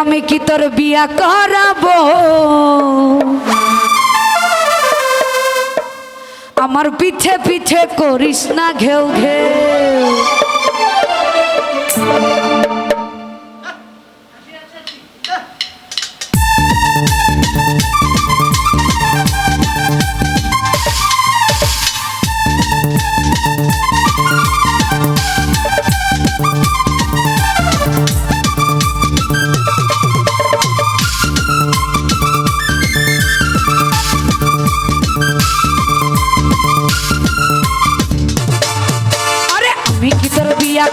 আমি কি তোর বিয়া করাব? আমার পিঠে পিঠে করিস না ঘেউ ঘেউ।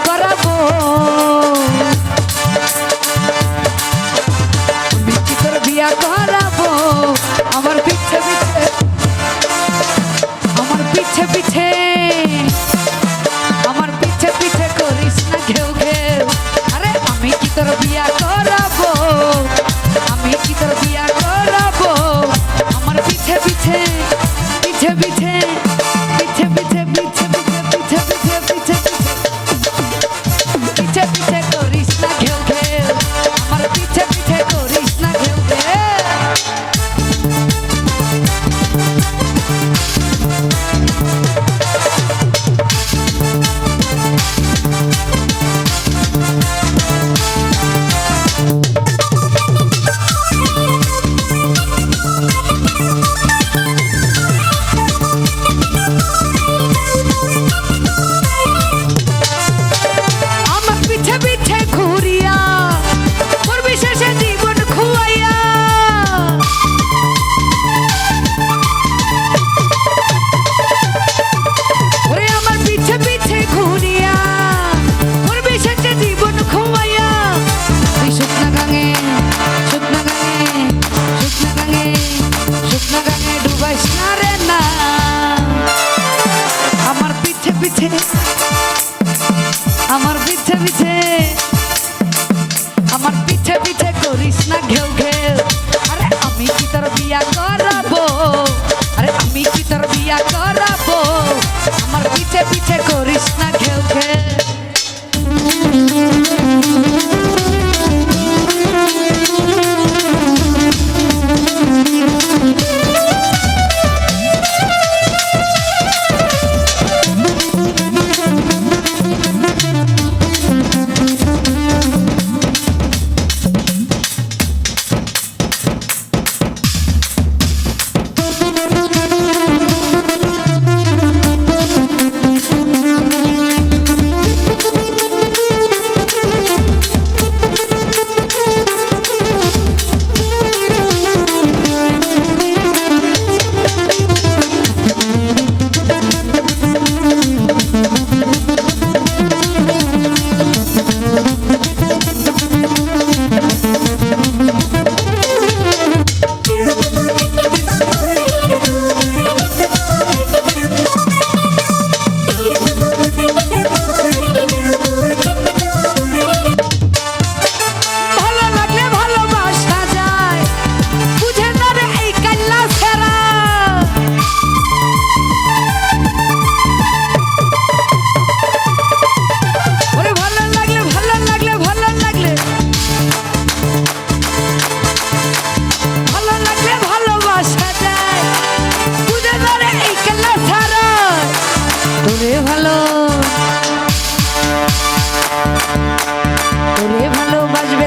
করাবো? Happy আমার পিছে পিছে আমার পিছে পিছে করিস না ঘেউ ঘেউ। আরে আমি কি তোর বিয়া করাবো? আরে আমি কি তোর বিয়া করাবো? আমার পিছে পিছে করিস না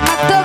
matar.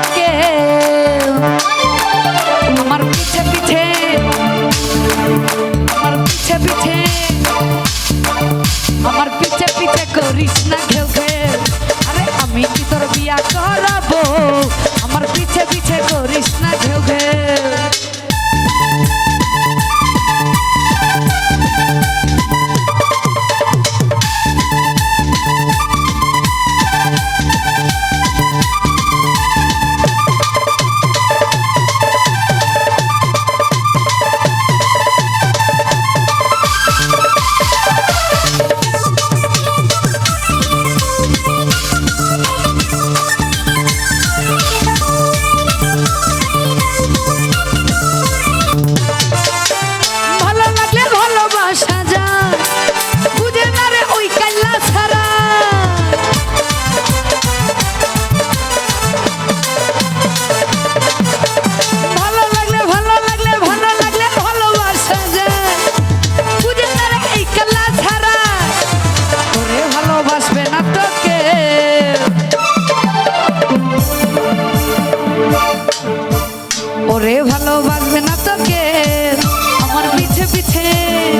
to take